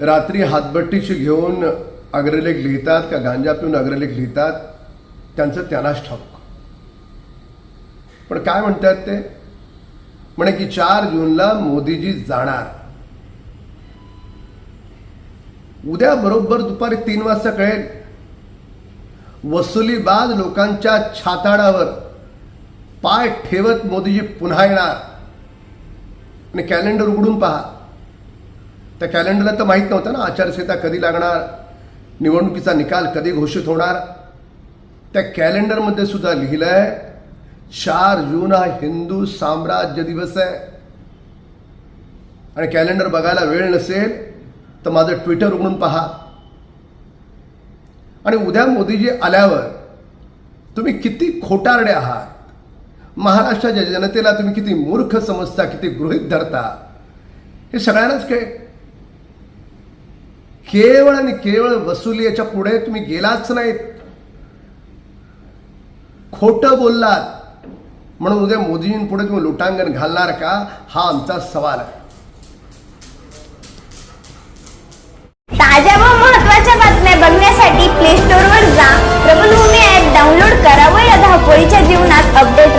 रात्री हातभट्टीशी घेऊन अग्रलेख लिहितात का गांजा पिऊन अग्रलेख लिहितात त्यांचं त्यांनाच ठाऊक. पण काय म्हणतात ते? म्हणे की चार जूनला मोदीजी जाणार. उद्या बरोबर दुपारी तीन वाजता कळेल. वसुलीबाद लोकांच्या छाताडावर पाय ठेवत मोदीजी पुन्हा येणार. आणि कॅलेंडर उघडून पहा. त्या कॅलेंडरला तर माहीत नव्हतं ना. आचारसंहिता कधी लागणार? निवडणुकीचा निकाल कधी घोषित होणार? त्या कॅलेंडरमध्ये सुद्धा लिहिलंय चार जून हा हिंदू साम्राज्य दिवस आहे. आणि कॅलेंडर बघायला वेळ नसेल तर माझं ट्विटर उघडून पहा. आणि उद्या मोदीजी आल्यावर तुम्ही किती खोटारडे आहात. महाराष्ट्राच्या जनतेला तुम्ही किती मूर्ख समजता किती गृहित धरता. हे सगळ्यांनाच काही केवळ आणि केवळ वसुली याच्यापुढे तुम्ही गेलाच नाहीत. खोटं बोललात म्हणून उद्या मोदीजींपुढे तुम्ही लुटांगण घालणार का? हा आमचा सवाल आहे. ताज्या व महत्त्वाच्या बातम्या बघण्यासाठी प्ले स्टोर वर जा. प्रबलभूमी ऍप डाउनलोड करा व या धावपळीच्या जीवनात अपडेट